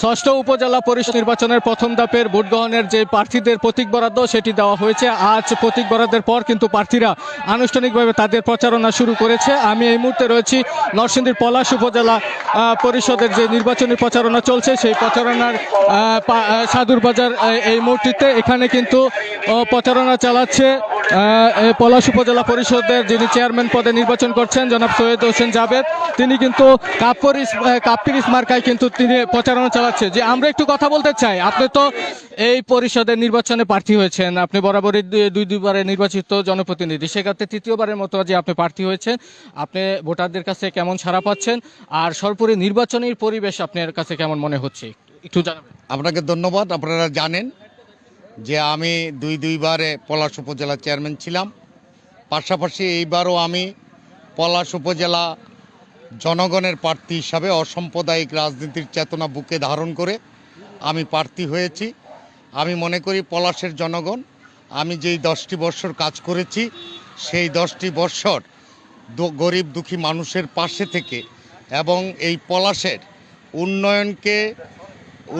ষষ্ঠ উপজেলা পরিষদ নির্বাচনের প্রথম ধাপের ভোট গ্রহণের যে প্রার্থীদের প্রতীক বরাদ্দ সেটি দেওয়া হয়েছে। আজ প্রতীক বরাদ্দের পর কিন্তু প্রার্থীরা আনুষ্ঠানিকভাবে তাদের প্রচারণা শুরু করেছে। আমি এই মুহূর্তে রয়েছি নরসিংদীর পলাশ উপজেলা পরিষদের যে নির্বাচনী প্রচারণা চলছে সেই প্রচারণার আহ, সাদুরবাজার এই মুহূর্তে। এখানে কিন্তু প্রচারণা চালাচ্ছে পলাশ উপজেলা পরিষদের যিনি চেয়ারম্যান পদে নির্বাচন করছেন, জনাব সৈয়দ হোসেন জাভেদ, তিনি কিন্তু কাপড়িস কাপিরিস মার্কায় কিন্তু তিনি প্রচারণা চালাচ্ছে। যে আমরা একটু কথা বলতে চাই, আপনি তো এই পরিষদের নির্বাচনে প্রার্থী হয়েছেন, আপনি বরাবরই দুই- দুই দুইবারে নির্বাচিত জনপ্রতিনিধি। সেক্ষেত্রে তৃতীয়বারের মতো যে আপনি প্রার্থী হয়েছেন, আপনি ভোটারদের কাছে কেমন সাড়া পাচ্ছেন, আর সর্বোপরি নির্বাচনী পরিবেশ আপনার কাছে কেমন মনে হচ্ছে? একটু জানাবেন। আপনাকে ধন্যবাদ, আপনারা জানেন যে আমি দুই দুইবারে পলাশ উপজেলা চেয়ারম্যান ছিলাম। পাশাপাশি এইবারও আমি পলাশ উপজেলা জনগণের প্রার্থী হিসাবে অসাম্প্রদায়িক রাজনীতির চেতনা বুকে ধারণ করে আমি প্রার্থী হয়েছি। আমি মনে করি পলাশের জনগণ, আমি যেই দশটি বৎসর কাজ করেছি, সেই দশটি বৎসর গরিব দুঃখী মানুষের পাশে থেকে এবং এই পলাশের উন্নয়নকে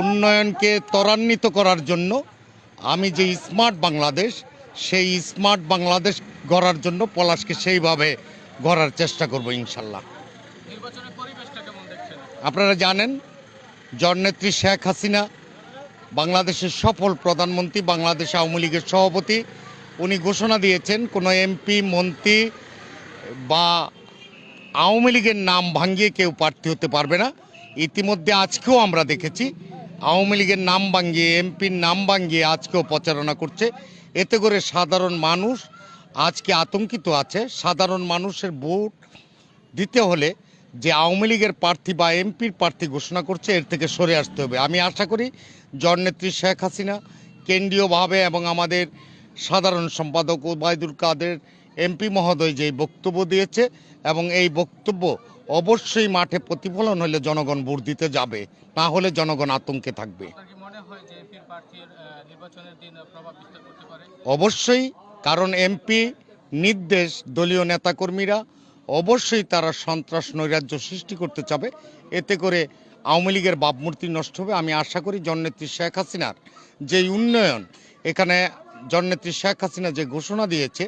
উন্নয়নকে ত্বরান্বিত করার জন্য আমি যে স্মার্ট বাংলাদেশ সেই স্মার্ট বাংলাদেশ গড়ার জন্য পলাশকে সেইভাবে গড়ার চেষ্টা করব ইনশাল্লাহ। আপনারা জানেন জননেত্রী শেখ হাসিনা বাংলাদেশের সফল প্রধানমন্ত্রী বাংলাদেশ আওয়ামী লীগের সভাপতি উনি ঘোষণা দিয়েছেন কোনো এমপি মন্ত্রী বা আওয়ামী লীগের নাম ভাঙিয়ে কেউ প্রার্থী হতে পারবে না। ইতিমধ্যে আজকেও আমরা দেখেছি আওয়ামী লীগের নাম ভাঙিয়ে, এমপির নাম ভাঙিয়ে আজকেও প্রচারণা করছে। এতে করে সাধারণ মানুষ আজকে আতঙ্কিত আছে। সাধারণ মানুষের ভোট দিতে হলে যে আওয়ামী লীগের প্রার্থী বা এমপির প্রার্থী ঘোষণা করছে, এর থেকে সরে আসতে হবে। আমি আশা করি জননেত্রী শেখ হাসিনা কেন্দ্রীয়ভাবে এবং আমাদের সাধারণ সম্পাদক ওবায়দুল কাদের, এমপি মহোদয় যে বক্তব্য দিয়েছে এবং এই বক্তব্য অবশ্যই মাঠে প্রতিফলন হলে জনগণ ভোট দিতে যাবে না হলে জনগণ আতঙ্কে থাকবে। অবশ্যই কারণ এমপি নির্দেশ দলীয় নেতাকর্মীরা অবশ্যই তারা সন্ত্রাস নৈরাজ্য সৃষ্টি করতে চাবে। এতে করে আওয়ামী লীগের ভাবমূর্তি নষ্ট হবে। আমি আশা করি জননেত্রী শেখ হাসিনার যে উন্নয়ন এখানে জননেত্রী শেখ হাসিনা যে ঘোষণা দিয়েছে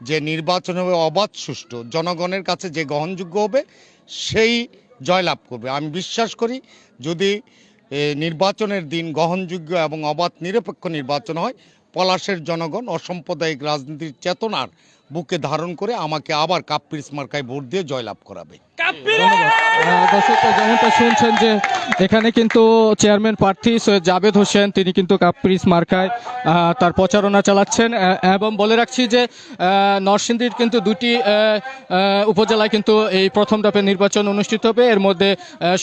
যে নির্বাচন হবে অবাধ সুষ্ঠু। জনগণের কাছে যে গ্রহণযোগ্য হবে সেই জয়লাভ করবে। আমি বিশ্বাস করি যদি নির্বাচনের দিন গ্রহণযোগ্য এবং অবাধ নিরপেক্ষ নির্বাচন হয়, পলাশের জনগণ অসাম্প্রদায়িক রাজনীতির চেতনার বুকে ধারণ করে আমাকে আবার কাপ্পির মার্কায় ভোট দিয়ে জয়লাভ করাবে। দর্শক যেমনটা শুনছেন যে এখানে কিন্তু চেয়ারম্যান প্রার্থী সৈয়দ জাভেদ হোসেন তিনি কিন্তু কাপ্রিস মার্কায় তার প্রচারণা চালাচ্ছেন এবং বলে রাখছি যে নরসিংদীর কিন্তু দুটি উপজেলায় কিন্তু এই প্রথম ধাপের নির্বাচন অনুষ্ঠিত হবে। এর মধ্যে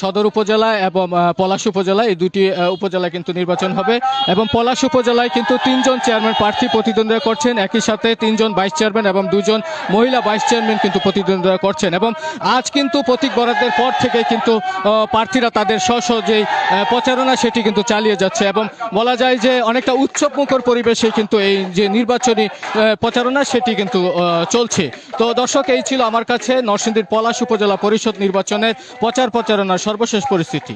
সদর উপজেলা এবং পলাশ উপজেলা এই দুটি উপজেলায় কিন্তু নির্বাচন হবে। এবং পলাশ উপজেলায় কিন্তু তিনজন চেয়ারম্যান প্রার্থী প্রতিদ্বন্দ্বিতা করছেন। একই সাথে তিনজন ভাইস চেয়ারম্যান এবং দুজন মহিলা ভাইস চেয়ারম্যান কিন্তু প্রতিদ্বন্দ্বিতা করছেন। এবং আজ কিন্তু প্রতীক বরাদ্দের পর থেকে কিন্তু প্রার্থীরা তাদের স্ব স্ব যে প্রচারণা সেটি কিন্তু চালিয়ে যাচ্ছে এবং বলা যায় যে অনেকটা উৎসবমুখর পরিবেশে কিন্তু এই যে নির্বাচনী প্রচারণা সেটি কিন্তু চলছে। তো দর্শক, এই ছিল আমার কাছে নরসিংদীর পলাশ উপজেলা পরিষদ নির্বাচনের প্রচার প্রচারণার সর্বশেষ পরিস্থিতি।